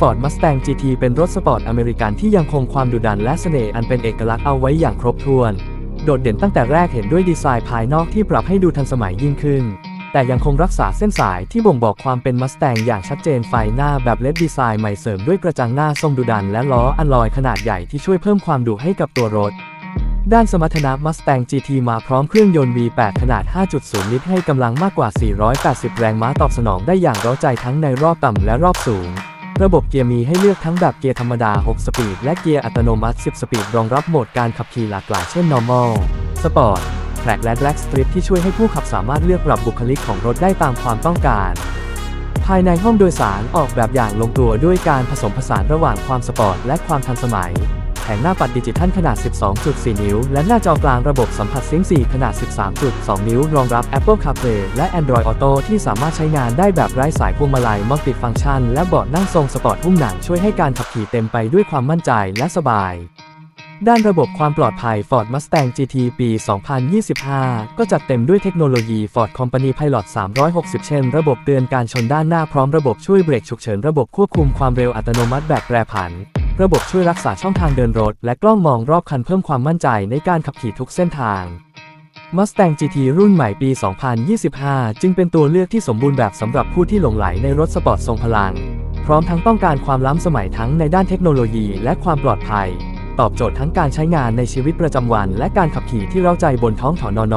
Ford Mustang GT เป็นรถสปอร์ตอเมริกันที่ยังคงความดุดันและเสน่ห์อันเป็นเอกลักษณ์เอาไว้อย่างครบถ้วน โดดเด่นตั้งแต่แรกเห็นด้วยดีไซน์ภายนอกที่ปรับให้ดูทันสมัยยิ่งขึ้น แต่ยังคงรักษาเส้นสายที่บ่งบอกความเป็น Mustang อย่างชัดเจนไฟหน้าแบบเลดดีไซน์ใหม่เสริมด้วยกระจังหน้าทรงดุดันและล้ออันลอยขนาดใหญ่ที่ช่วยเพิ่มความดุให้กับตัวรถด้านสมรรถนะ Mustang GT มาพร้อมเครื่องยนต์ V8 ขนาด 5.0 ลิตรให้กำลังมากกว่า 480 แรงม้าตอบสนองได้อย่างร้าใจทั้งในรอบต่ำและรอบสูง ระบบเกียร์มีให้เลือกทั้งแบบเกียร์ธรรมดา 6 สปีด และเกียร์อัตโนมัติ 10 สปีด รองรับโหมดการขับขี่หลากหลายเช่น Normal Sport Track และ Black Strip ที่ช่วยให้ผู้ขับสามารถเลือกปรับบุคลิกของรถได้ตามความต้องการ ภายในห้องโดยสารออกแบบอย่างลงตัวด้วยการผสมผสานระหว่างความสปอร์ตและความทันสมัย แผงหน้าปัดดิจิทัลขนาด 12.4 นิ้ว และหน้าจอกลางระบบสัมผัสเสียง4ขนาด 13.2 นิ้ว รองรับ Apple CarPlay และ Android Auto ที่สามารถใช้งานได้แบบไร้สายพวงมาลัยมัลติฟังก์ชัน และเบาะนั่งทรงสปอร์ตหุ้มหนังช่วยให้การขับขี่เต็มไปด้วยความมั่นใจและสบายด้านระบบความปลอดภัย Ford Mustang GT ปี 2025 ก็จัดเต็มด้วยเทคโนโลยี Ford Company Pilot 360 เช่น ระบบเตือนการชนด้านหน้าพร้อมระบบช่วยเบรกฉุกเฉิน ระบบควบคุมความเร็วอัตโนมัติแบบแปรผัน ระบบช่วยรักษาช่องทางเดินรถ และกล้องมองรอบคันเพิ่มความมั่นใจในการขับขี่ทุกเส้นทาง Mustang GT รุ่นใหม่ปี 2025 จึงเป็นตัวเลือกที่สมบูรณ์แบบสำหรับผู้ที่หลงไหลในรถสปอร์ตทรงพลัง พร้อมทั้งต้องการความล้ำสมัยทั้งในด้านเทคโนโลยีและความปลอดภัย ตอบโจทย์ทั้งการใช้งานในชีวิตประจำวัน และการขับขี่ที่เร้าใจบนท้องถนน